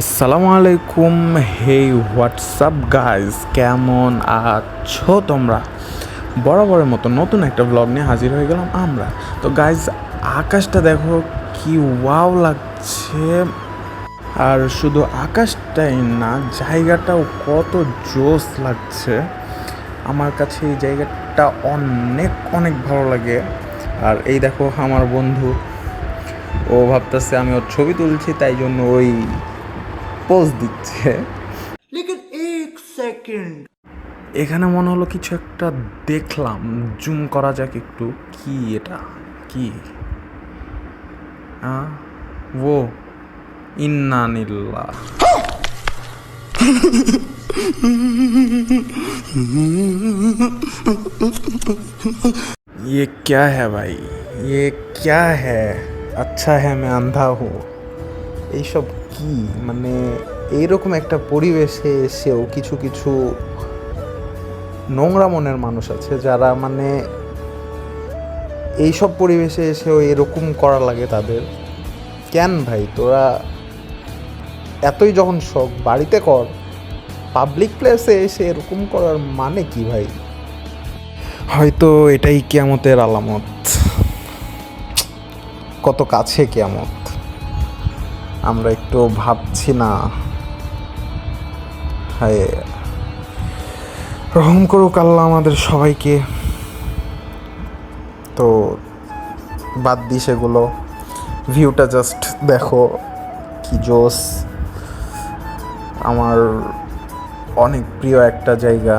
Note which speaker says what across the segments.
Speaker 1: আসসালামু আলাইকুম। হে WhatsApp guys কেমন আছো তোমরা? বরাবরের মতো নতুন একটা ব্লগ নিয়ে হাজির হয়ে গেলাম আমরা। তো গাইজ আকাশটা দেখো কি ওয়াও লাগছে। আর শুধু আকাশটাই না, জায়গাটাও কত জোস লাগছে। আমার কাছে এই জায়গাটা অনেক অনেক ভালো লাগে। আর এই দেখো আমার বন্ধু। ও ভাবতেছে আমি ওর ছবি তুলছি, তাই জন্য ওই পোজ দিচ্ছে
Speaker 2: लेकिन एक सेकंड
Speaker 1: এখানে মনে হলো কিছু একটা দেখলাম জুম করা যাক একটু কি এটা কি আহ, ও ইন্নানিল্লা ये क्या है भाई ये क्या है अच्छा है मैं अंधा हूँ এইসব কি? মানে এইরকম একটা পরিবেশে এসেও কিছু কিছু নোংরা মনের মানুষ আছে যারা মানে এইসব পরিবেশে এসেও এরকম করা লাগে তাদের। কেন ভাই? তোরা এতই যখন শখ, বাড়িতে কর পাবলিক প্লেসে এসে এরকম করার মানে কি ভাই? হয়তো এটাই কেয়ামতের আলামত। কত কাছে কেয়ামত? আমরা একটু ভাবছি না। হায়। রহম করুক আল্লাহ আমাদের সবাইকে। তো বাদ দিই সেগুলো। ভিউটা জাস্ট দেখো কি জোস আমার অনেক প্রিয় একটা জায়গা।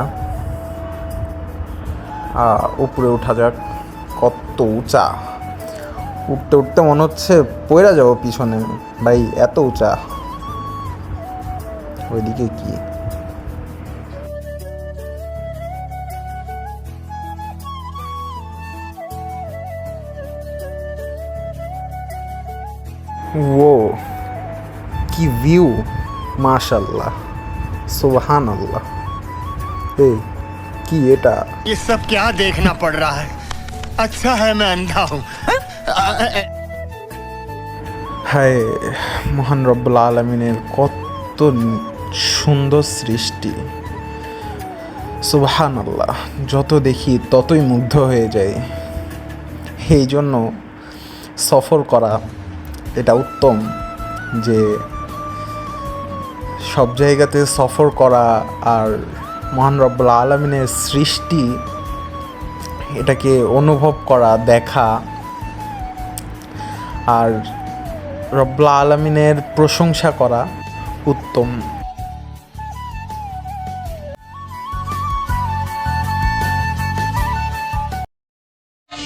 Speaker 1: উপরে উঠা যাক। কত উঁচা। উঠতে উঠতে মনে হচ্ছে পয়রা যাবো পিছনে ভাই এত উঁচা ওইদিকে কি ও কি ভিউ মাশাল্লাহ সুবহান আল্লাহ এই কি এটা
Speaker 3: ये सब क्या देखना पड़ रहा है अच्छा है मैं अंधा हूँ
Speaker 1: হায়, মহান রব্বুল আলমিনের কত সুন্দর সৃষ্টি। সুবহান আল্লাহ যত দেখি ততই মুগ্ধ হয়ে যাই। এই জন্য সফর করা এটা উত্তম যে সব জায়গাতে সফর করা আর মহান রব্বুল আলমিনের সৃষ্টি, এটাকে অনুভব করা, দেখা আর রব্লা আলমিনের প্রশংসা করা উত্তম।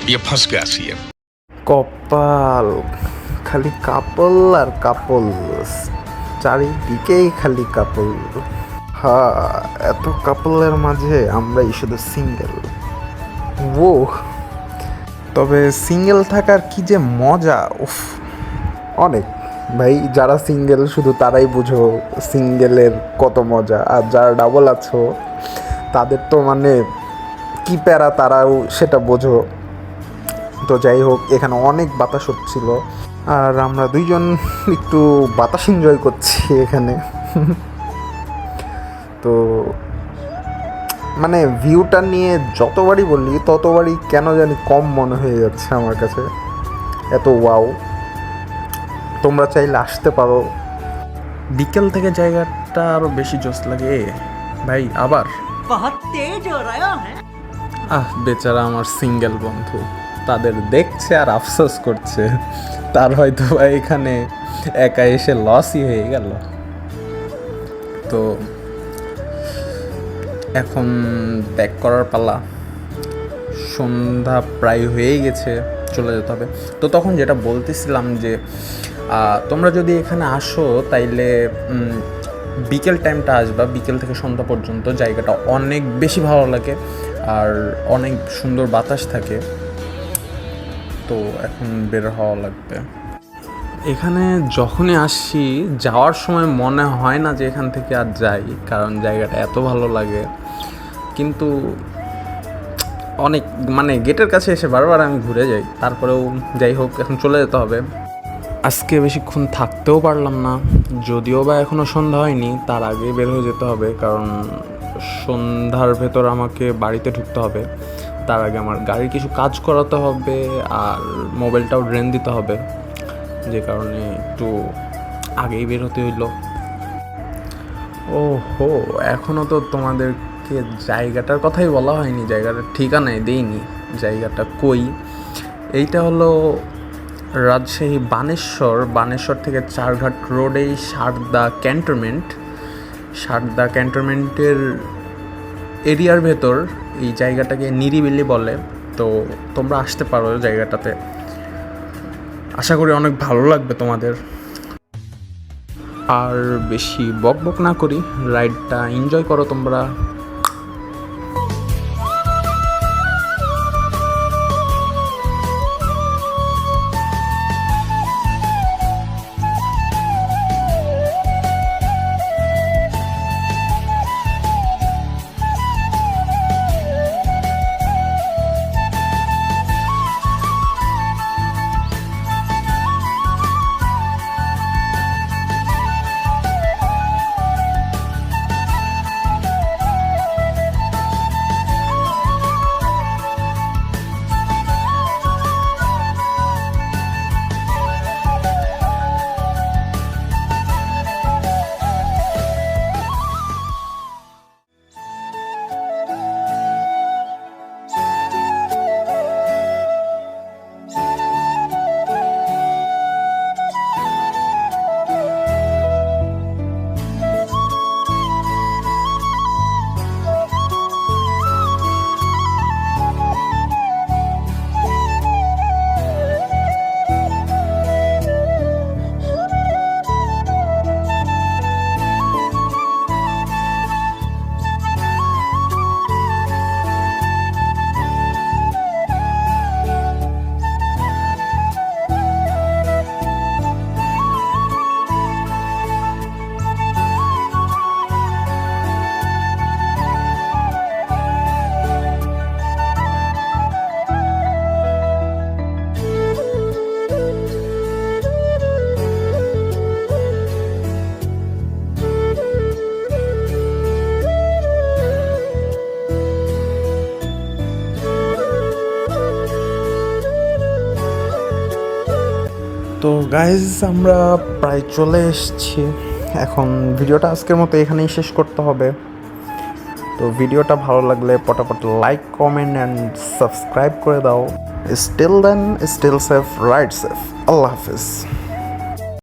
Speaker 4: ইয়ে ইয়ে।
Speaker 1: কপাল খালি কাপল আর কাপল। চারিদিকেই খালি কাপল। হা এত কাপলের মাঝে আমরাই শুধু সিঙ্গেল ও তবে সিঙ্গেল থাকার কি যে মজা, উফ। অনেক। ভাই, যারা সিঙ্গেল, শুধু তারাই বুঝো সিঙ্গেলের কত মজা। আর যারা ডাবল আছো, তাদের তো মানে কি প্যারা তারাও সেটা বোঝো। তো যাই হোক, এখানে অনেক বাতাস হচ্ছিল। আর আমরা দুইজন একটু বাতাস এনজয় করছি এখানে। তো মানে ভিউটা নিয়ে যতবারই বললি ততবারই কেন জানি কম মনে হয়ে যাচ্ছে আমার কাছে। এত ওয়াও তোমরা চাইলে আসতে পারো। বিকেল থেকে জায়গাটা আরও বেশি জোস লাগে। ভাই আবার? আহ বেচারা আমার সিঙ্গেল বন্ধু। তাদের দেখছে আর আফসোস করছে। তার হয়তো এখানে একা এসে লসই হয়ে গেল। তো এখন ব্যাক করার পালা। সন্ধ্যা প্রায় হয়েই গেছে, চলে যেতে হবে। তো তখন যেটা বলতেছিলাম যে তোমরা যদি এখানে আসো, তাইলে বিকেল টাইমটা আসবা, বিকেল থেকে সন্ধ্যা পর্যন্ত। জায়গাটা অনেক বেশি ভালো লাগে, আর অনেক সুন্দর বাতাস থাকে। তো এখন বের হওয়া লাগবে। এখানে যখনই আসি, যাওয়ার সময় মনে হয় না যে এখান থেকে আর যাই, কারণ জায়গাটা এত ভালো লাগে। কিন্তু অনেক মানে গেটের কাছে এসে বারবার আমি ঘুরে যাই, তারপরেও যাই হোক, এখন চলে যেতে হবে। আজকে বেশিক্ষণ থাকতেও পারলাম না, যদিও বা এখনও সন্ধ্যা হয়নি, তার আগে বের হয়ে যেতে হবে, কারণ সন্ধ্যার ভেতর আমাকে বাড়িতে ঢুকতে হবে। তার আগে আমার গাড়ির কিছু কাজ করাতে হবে, আর মোবাইলটাও ড্রেন দিতে হবে, যে কারণে একটু আগেই বের হতে হইল। ও হো এখনও তো তোমাদেরকে জায়গাটার কথাই বলা হয়নি, জায়গাটার ঠিকানায় দেইনি, জায়গাটা কই? এইটা হলো রাজশাহী বানেশ্বর বানেশ্বর থেকে চারঘাট রোডেই সারদা ক্যান্টনমেন্ট। সারদা ক্যান্টনমেন্টের এরিয়ার ভেতর এই জায়গাটাকে নিরিবিলি বলে, তো তোমরা আসতে পারো জায়গাটাতে। আশা করি অনেক ভালো লাগবে তোমাদের। আর বেশি বক বক না করি, রাইডটা এনজয় করো তোমরা। তো গাইজ আমরা প্রায় চলে এসছি। এখন ভিডিওটা আজকের মতো এখানেই শেষ করতে হবে। তো ভিডিওটা ভালো লাগলে পটাপট লাইক কমেন্ট অ্যান্ড সাবস্ক্রাইব করে দাও। Still then still safe right safe আল্লাহ হাফিজ।